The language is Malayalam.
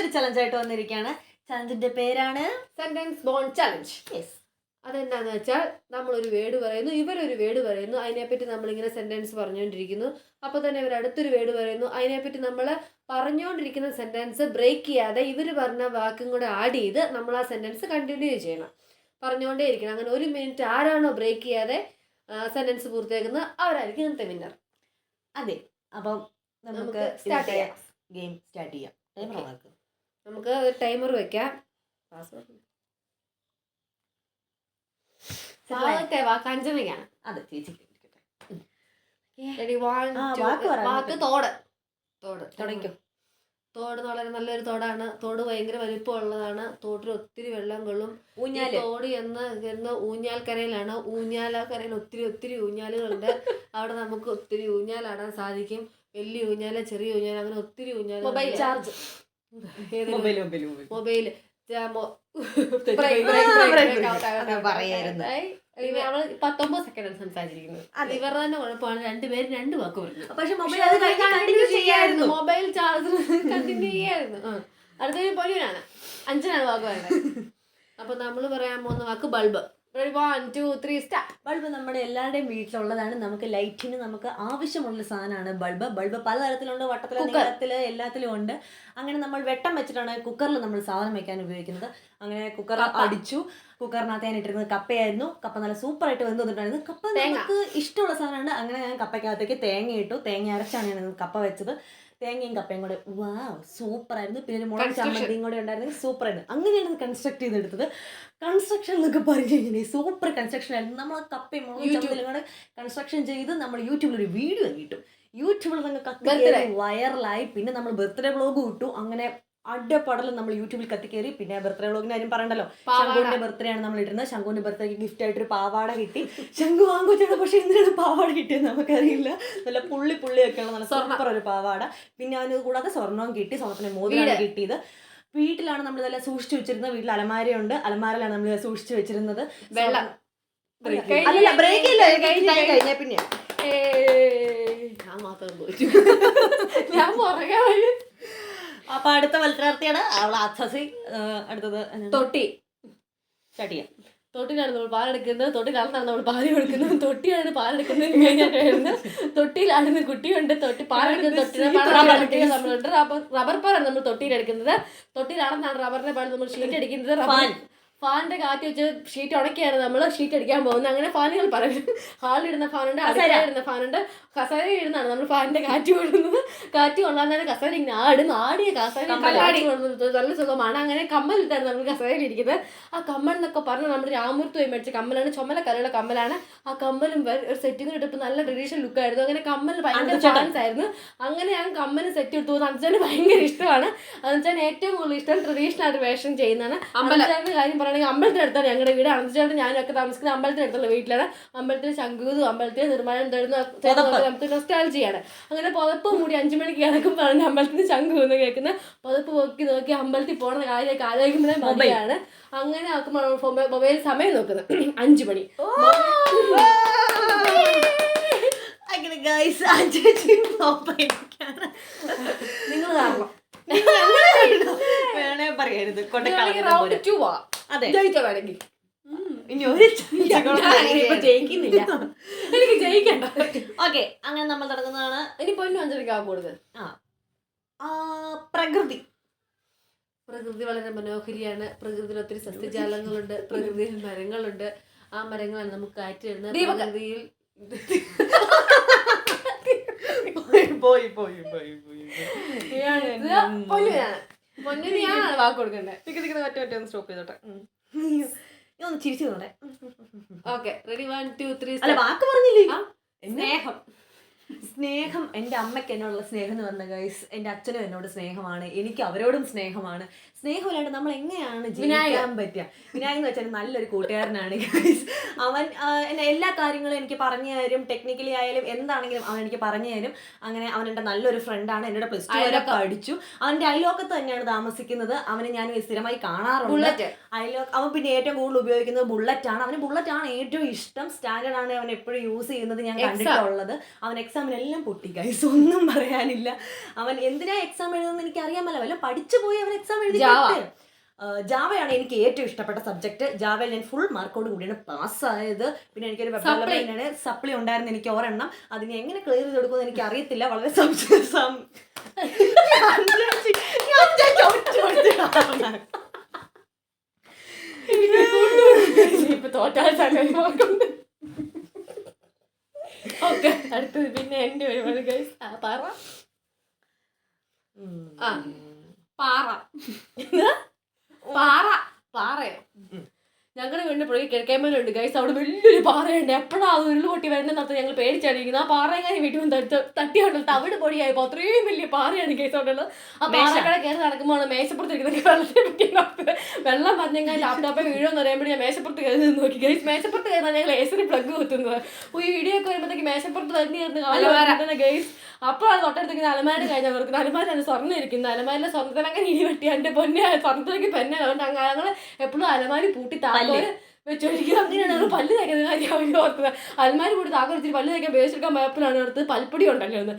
മറ്റൊരു ചലഞ്ചായിട്ട് വന്നിരിക്കുകയാണ്. ചലഞ്ചിന്റെ പേരാണ് സെന്റൻസ് ബോൺ ചലഞ്ച് യെസ് അതെന്താന്ന് വെച്ചാൽ നമ്മളൊരു വേർഡ് പറയുന്നു ഇവരൊരു വേർഡ് പറയുന്നു. അതിനെപ്പറ്റി നമ്മളിങ്ങനെ സെന്റൻസ് പറഞ്ഞുകൊണ്ടിരിക്കുന്നു അപ്പോൾ തന്നെ ഇവർ അടുത്തൊരു വേർഡ് പറയുന്നു. അതിനെപ്പറ്റി നമ്മൾ പറഞ്ഞുകൊണ്ടിരിക്കുന്ന സെന്റൻസ് ബ്രേക്ക് ചെയ്യാതെ ഇവർ പറഞ്ഞ വാക്കും കൂടെ ആഡ് ചെയ്ത് നമ്മൾ ആ സെന്റൻസ് കണ്ടിന്യൂ ചെയ്യണം. പറഞ്ഞുകൊണ്ടേ ഇരിക്കണം. അങ്ങനെ ഒരു മിനിറ്റ് ആരാണോ ബ്രേക്ക് ചെയ്യാതെ സെന്റൻസ് പൂർത്തിയാക്കുന്നത് അവരായിരിക്കും ഇന്നത്തെ വിന്നർ അതെ. അപ്പം നമുക്ക് സ്റ്റാർട്ട് ചെയ്യാം. ഗെയിം സ്റ്റാർട്ട് ചെയ്യാം. നമുക്ക് ഒരു ടൈമർ വെക്കാം. പാസ്വേഡ് വാക്ക് അഞ്ചമയ്ക്കാണ് അതെ വാക്ക്. തോട്. തോട്. തുടങ്ങിക്കോ. തോട് വളരെ നല്ലൊരു തോടാണ്. തോട് ഭയങ്കര വലിപ്പമുള്ളതാണ്. തോട്ടിൽ ഒത്തിരി വെള്ളം കൊള്ളും. ഊഞ്ഞാൽ തോട് ഊഞ്ഞാൽ കരയിലാണ്. ഊഞ്ഞാൽക്കരയിലാണ് ഊഞ്ഞാലക്കരയിൽ ഒത്തിരി ഒത്തിരി ഊഞ്ഞാലുകളുണ്ട്. അവിടെ നമുക്ക് ഒത്തിരി ഊഞ്ഞാലാടാൻ സാധിക്കും. വലിയ ഊഞ്ഞാൽ ചെറിയ ഊഞ്ഞാൽ അങ്ങനെ ഒത്തിരി ഊഞ്ഞാൽ മൊബൈൽ ചാർജ് മൊബൈൽ പത്തൊമ്പത് സെക്കൻഡ് സംസാരിച്ചിരിക്കുന്നത്. അതെ. ഇവരുടെ തന്നെ കുഴപ്പമാണ് രണ്ടുപേരും രണ്ട് വാക്ക് പറഞ്ഞു. പക്ഷെ മൊബൈൽ മൊബൈൽ ചാർജർ കണ്ടിന്യൂ ചെയ്യായിരുന്നു. ആ. അടുത്തൊരു പൊലിയാണ് അഞ്ചിനാണ് വാക്ക് പറയുന്നത്. അപ്പൊ നമ്മൾ പറയാൻ പോകുന്ന വാക്ക് bulb. One two three star bulb നമ്മുടെ എല്ലാവരുടെയും വീട്ടിലുള്ളതാണ്. നമുക്ക് ലൈറ്റിന് നമുക്ക് ആവശ്യമുള്ള സാധനമാണ് ബൾബ്. ബൾബ് പലതരത്തിലുണ്ട്. വട്ടത്തിൽ. നീളത്തിൽ എല്ലാത്തിലും ഉണ്ട്. അങ്ങനെ നമ്മൾ വെട്ടം വെച്ചിട്ടാണ് കുക്കറിൽ നമ്മൾ സാധനം വെക്കാൻ ഉപയോഗിക്കുന്നത്. അങ്ങനെ കുക്കർ അടിച്ചു. കുക്കറിനകത്ത് ഞാൻ ഇട്ടിരുന്നത് കപ്പയായിരുന്നു. കപ്പ നല്ല സൂപ്പർ ആയിട്ട് വെന്ത് വന്നിട്ടുണ്ടായിരുന്നു. കപ്പ നിങ്ങൾക്ക് നമുക്ക് ഇഷ്ടമുള്ള സാധനമാണ്. അങ്ങനെ ഞാൻ കപ്പയ്ക്കകത്തേക്ക് തേങ്ങ ഇട്ടു. തേങ്ങ അരച്ചാണ് ഞാൻ കപ്പ വെച്ചത്. തേങ്ങയും കപ്പയും കൂടെ. വാ സൂപ്പർ ആയിരുന്നു. പിന്നെ ഒരു മുളക്. ചമ്മന്തിയും കൂടെ ഉണ്ടായിരുന്നു. സൂപ്പർ ആയിരുന്നു. അങ്ങനെയാണ് കൺസ്ട്രക്ട് ചെയ്തെടുത്തത്. കൺസ്ട്രക്ഷൻ എന്നൊക്കെ പറഞ്ഞു കഴിഞ്ഞാൽ സൂപ്പർ കൺസ്ട്രക്ഷൻ ആയിരുന്നു. നമ്മൾ ആ കപ്പയും മുളക്. ചമ്മന്തിയും കൂടെ കൺസ്ട്രക്ഷൻ ചെയ്ത് നമ്മൾ യൂട്യൂബിൽ ഒരു വീഡിയോ ഇട്ടു യൂട്യൂബിൽ നിങ്ങൾ Birthday. വൈറലായി പിന്നെ നമ്മൾ ബർത്ത്ഡേ വ്ളോഗ് ഇട്ടു. അങ്ങനെ അഡപ്പടലും നമ്മൾ യൂട്യൂബിൽ കത്തിക്കേറി. പിന്നെ ബർത്ത്ഡേ വ്ളോഗിന് ആരും പറയണ്ടല്ലോ. ശങ്കുവിന്റെ ബർത്ത്ഡേ ആണ് നമ്മൾ ഇടുന്നത്. ശങ്കുവിന്റെ ബർത്ത്ഡേക്ക് ഗിഫ്റ്റ് ആയിട്ട് ഒരു പാവാട കിട്ടി. ശങ്കു വാങ്ങുവച്ചാണ് പക്ഷെ എന്തിനാണ് പാവാട കിട്ടിയത് നമുക്കറിയില്ല. നല്ല പുള്ളി പുള്ളിയൊക്കെയുള്ള നല്ല സ്വർണം. സൂപ്പർ ഒരു പാവാട. പിന്നെ അവന് കൂടാതെ സ്വർണവും കിട്ടി. സ്വർണത്തിന് മോതിരാണ്. കിട്ടിയത്. വീട്ടിലാണ് നമ്മൾ നല്ല സൂക്ഷിച്ചു വെച്ചിരുന്നത്. വീട്ടിൽ അലമാരയുണ്ട്. അലമാരയിലാണ് നമ്മൾ സൂക്ഷിച്ചു വെച്ചിരുന്നത്. വെള്ളം. അല്ലല്ല ബ്രേക്ക് ഇല്ല. കഴിഞ്ഞ പിന്നെ. ഞാൻ മാത്രം ഞാൻ പുറകെ അപ്പൊ അടുത്ത മത്സരാർത്ഥിയാണ് അവൾ അസസി അടുത്തത് തൊട്ടി. ചട്ടിയ. തൊട്ടിലാണ് നമ്മൾ പാലെടുക്കുന്നത് തൊട്ടിലാണ് നമ്മൾ പാൽ കൊടുക്കുന്നത്. തൊട്ടിയാണ് പാലെടുക്കുന്നത് കഴിഞ്ഞാൽ തൊട്ടിയിലാടുന്ന കുട്ടിയുണ്ട്. തൊട്ടി പാലെടുക്കുന്ന തൊട്ടിയുടെ പാൽ Rubber കുട്ടികൾ നമ്മളുണ്ട് റബ്ബർ റബ്ബർ പാലാണ് നമ്മൾ തൊട്ടിയിലെടുക്കുന്നത് തൊട്ടിയിലാണെന്നാണ് റബ്ബറിന്റെ പാൽ നമ്മൾ ഷീറ്റ് അടിക്കുന്നത്. റബ്ബർ ഫാനിന്റെ കാറ്റ് വെച്ച് ഷീറ്റ് ഉണക്കിയാണ് നമ്മൾ ഷീറ്റ് അടിക്കാൻ പോകുന്നത്. അങ്ങനെ ഫാനുകൾ പറയും ഹാളിലിടുന്ന ഫാനുണ്ട്. അടുക്കളയിടുന്ന ഫാനുണ്ട്. കസേര ഇടുന്നതാണ് നമ്മൾ ഫാനിന്റെ കാറ്റ് കൊള്ളുന്നത്. കാറ്റ് കൊള്ളാൻ കസേര ഇങ്ങനെ ആടും ആടിയ കസേര നല്ല സുഖമാണ്. അങ്ങനെ കമ്മലിട്ടാണ് നമ്മൾ കസേരയിൽ ഇരിക്കുന്നത്. ആ കമ്മൽ എന്നൊക്കെ പറഞ്ഞാൽ നമ്മുടെ രാമൂർത്ത് പോയി മേടിച്ച കമ്മലാണ്. ചുമല കലയുടെ കമ്മലാണ്. ആ കമ്മലും ഒരു ഒരു സെറ്റിംഗ് ഇട്ടപ്പോൾ നല്ല ട്രഡീഷണൽ ലുക്കായിരുന്നു അങ്ങനെ കമ്മൽ ഭയങ്കര ചാൻസ് ആയിരുന്നു. അങ്ങനെ ഞാൻ കമ്മൽ സെറ്റ് എടുത്തു. അഞ്ചാന് ഭയങ്കര ഇഷ്ടമാണ്. അഞ്ചാൻ ഏറ്റവും കൂടുതൽ ഇഷ്ടം ട്രഡീഷണൽ ആയിട്ട് വേഷം ചെയ്യുന്നതാണ്. അമ്പലത്തിന്റെ കാര്യം പറയുകയാണെങ്കിൽ അമ്പലത്തിനടുത്താണ് ഞങ്ങളുടെ വീട്. അനന്തചേട്ടൻ ഞാനൊക്കെ താമസിക്കുന്നത് അമ്പലത്തിനടുത്തുള്ള വീട്ടിലാണ്. അമ്പലത്തിൽ ശംഖുതും അമ്പലത്തിൽ നിർമ്മാണം തരുന്ന. നമുക്ക് നൊസ്റ്റാൾജിയാണ് അങ്ങനെ പുതപ്പ് മൂടി അഞ്ചു മണിക്ക് കിടക്കും പറഞ്ഞ് അമ്പലത്തിൽ ശംഖു എന്ന് കേൾക്കുന്ന പുതപ്പ് നോക്കി നോക്കി അമ്പലത്തിൽ പോകുന്ന കാര്യമൊക്കെ ആലോചിക്കുമ്പോഴേ മൊബൈലാണ് അങ്ങനെ മൊബൈൽ സമയം നോക്കുന്നത്. അഞ്ചു മണി. അങ്ങനെ ഗൈസ് അഞ്ചേച്ചി നിങ്ങൾ കാരണം വേണേ പറയരുത്. റൗണ്ട് ജയിച്ചോ വേണമെങ്കിൽ ഇനി ഒരു ജയിക്കുന്നില്ല. എനിക്ക് ജയിക്കണ്ട. ഓക്കെ അങ്ങനെ നമ്മൾ തുടങ്ങുന്നതാണ് ഇനി പൊന്നു അഞ്ചരക്ക് ആ കൂടുതൽ. ആ. പ്രകൃതി. പ്രകൃതി വളരെ മനോഹരിയാണ്. പ്രകൃതിയിൽ ഒത്തിരി സസ്യജാലങ്ങളുണ്ട്. പ്രകൃതിയിൽ മരങ്ങളുണ്ട്. ആ മരങ്ങളാണ് നമുക്ക് കാറ്റ് തരുന്നത്. പ്രകൃതിയിൽ. പോയി പോയി പോയി പോയി ഇത് ഞാൻ വാക്ക് മറ്റേ മറ്റേ ഒന്ന് സ്റ്റോപ്പ് ചെയ്തോട്ടെ. ഞാൻ ഒന്ന് ചിരിച്ചു തോന്നേ okay ready one two three അല്ല വാക്ക് പറഞ്ഞില്ലേ? സ്നേഹം. സ്നേഹം എന്റെ അമ്മയ്ക്ക് എന്നോടുള്ള സ്നേഹം എന്ന് പറഞ്ഞ ഗൈസ് എന്റെ അച്ഛനും എന്നോട് സ്നേഹമാണ് എനിക്ക് അവരോടും സ്നേഹമാണ്. സ്നേഹമില്ലാണ്ട് നമ്മൾ എങ്ങനെയാണ് ജീവിക്കാൻ പറ്റുക? വിനായകൻ എന്ന് വെച്ചാൽ നല്ലൊരു കൂട്ടുകാരനാണ് ഗൈസ് അവൻ എന്നെ എല്ലാ കാര്യങ്ങളും എനിക്ക് പറഞ്ഞു തരും. ടെക്നിക്കലി ആയാലും എന്താണെങ്കിലും അവൻ എനിക്ക് പറഞ്ഞു തരും. അങ്ങനെ അവൻ എന്റെ നല്ലൊരു ഫ്രണ്ടാണ് എന്നോട് പ്ലസ് ടു വരെ പഠിച്ചു. അവന്റെ അയലോക്കത്ത് തന്നെയാണ് താമസിക്കുന്നത്. അവനെ ഞാൻ സ്ഥിരമായി കാണാറുണ്ട്. ബുള്ളറ്റ് അയലോ അവൻ പിന്നെ ഏറ്റവും കൂടുതൽ ഉപയോഗിക്കുന്നത് ബുള്ളറ്റ് ആണ്. അവന് ബുള്ളറ്റ് ആണ് ഏറ്റവും ഇഷ്ടം. സ്റ്റാൻഡേർഡ് ആണ് അവൻ എപ്പോഴും യൂസ് ചെയ്യുന്നത് ഞാൻ കണ്ടിട്ടുള്ളത്. അവൻ എക്സാ എക്സാമിനെല്ലാം പൊട്ടി ഗൈസ് ഒന്നും പറയാനില്ല. അവൻ എന്തിനാ എക്സാം എഴുതുന്നത് എനിക്ക് അറിയാമല്ലോ വല്ല പഠിച്ചു പോയി അവൻ എക്സാം എഴുതി ജാവയാണ് എനിക്ക് ഏറ്റവും ഇഷ്ടപ്പെട്ട സബ്ജക്ട് ജാവയിൽ ഞാൻ ഫുൾ മാർക്കോട് കൂടിയാണ് പാസ്സായത് പിന്നെ എനിക്കൊരു വെബ് സപ്ലൈ സപ്ലി ഉണ്ടായിരുന്നു എനിക്ക് ഓരെണ്ണം അതിനെ എങ്ങനെ ക്ലിയർ ചെയ്ത് കൊടുക്കുമെന്ന് എനിക്ക് അറിയത്തില്ല. വളരെ സംശയം സം- ഞാൻ വിചാരിച്ചു, ഞാൻ വിചാരിച്ചു ഒറ്റ ഒറ്റ ഇപ്പൊ തോറ്റാൽ സംഗതി ഓക്കെ അടുത്തത് പിന്നെ എന്റെ ഒരുപാട് ഗൈസ് പാറ. ആ. പാറ? പാറ പാറയോ ഞങ്ങളുടെ വീടിന് പുറകെ കിഴക്കേമലുണ്ട്. ഗൈസ് അവിടെ വലിയൊരു പാറയുണ്ട്. എപ്പോഴാ അത് ഉരുൾ പൊട്ടി വരുന്നതെന്നർത്ഥം ഞങ്ങൾ പേടിച്ചടിക്കുന്നത് ആ പാറയെങ്ങനെ വീട്ടിൽ വന്ന് തടുത്ത് തട്ടിയുണ്ടല്ലോ. തവിട് പൊടിയായപ്പോൾ അത്രയും വലിയ പാറയാണ് ഗൈസ് അവിടെ ഉള്ളത് ആ. പാറക്കട കയറി നടക്കുമ്പോൾ മേശപ്പുറത്തിരിക്കുന്ന വെള്ളത്തെ പറ്റി വെള്ളം പറഞ്ഞെങ്കിൽ ലാപ്ടോപ്പിൽ വീഴുമെന്ന് പറയുമ്പോൾ ഞാൻ മേശപ്പുറത്ത് കയറി നിന്ന് നോക്കി. ഗൈസ് മേശപ്പുറത്ത് കയറാൻ ഞങ്ങൾ ഏസിന് പ്ലഗ് കുത്തുന്നത്. ഈ വീഡിയോ ഒക്കെ വരുമ്പോഴത്തേക്ക് മേശപ്പുറത്ത് തന്നെ ഇരുന്ന് ഗൈസ് അപ്പോഴാണ് തൊട്ടടുത്തേക്ക് അലമാര കഴിഞ്ഞാൽ ഓർക്കുന്നത് തന്നെ സ്വർണം ഇരിക്കുന്നത് അലമാരിലെ സ്വർണത്തിലൊക്കെ ഇടി വെട്ടി എന്റെ പൊന്നെ സ്വർണത്തിലേക്ക് പെന്നെ. അതുകൊണ്ട് അങ്ങനെ ഞങ്ങൾ എപ്പോഴും അലമാരി പൂട്ടി താക്കോൽ വെച്ചൊഴിക്കുക അങ്ങനെയാണ് പല്ല് തേക്കുന്ന കാര്യം അവർ ഓർത്തത്. അലമാരി കൂടി താക്കോൽ പല്ല് തേക്കാൻ ബേസ് എടുക്കാൻ പോയപ്പോഴാണ് അടുത്ത് പൽപ്പൊടി ഉണ്ടല്ലോ എന്ന്.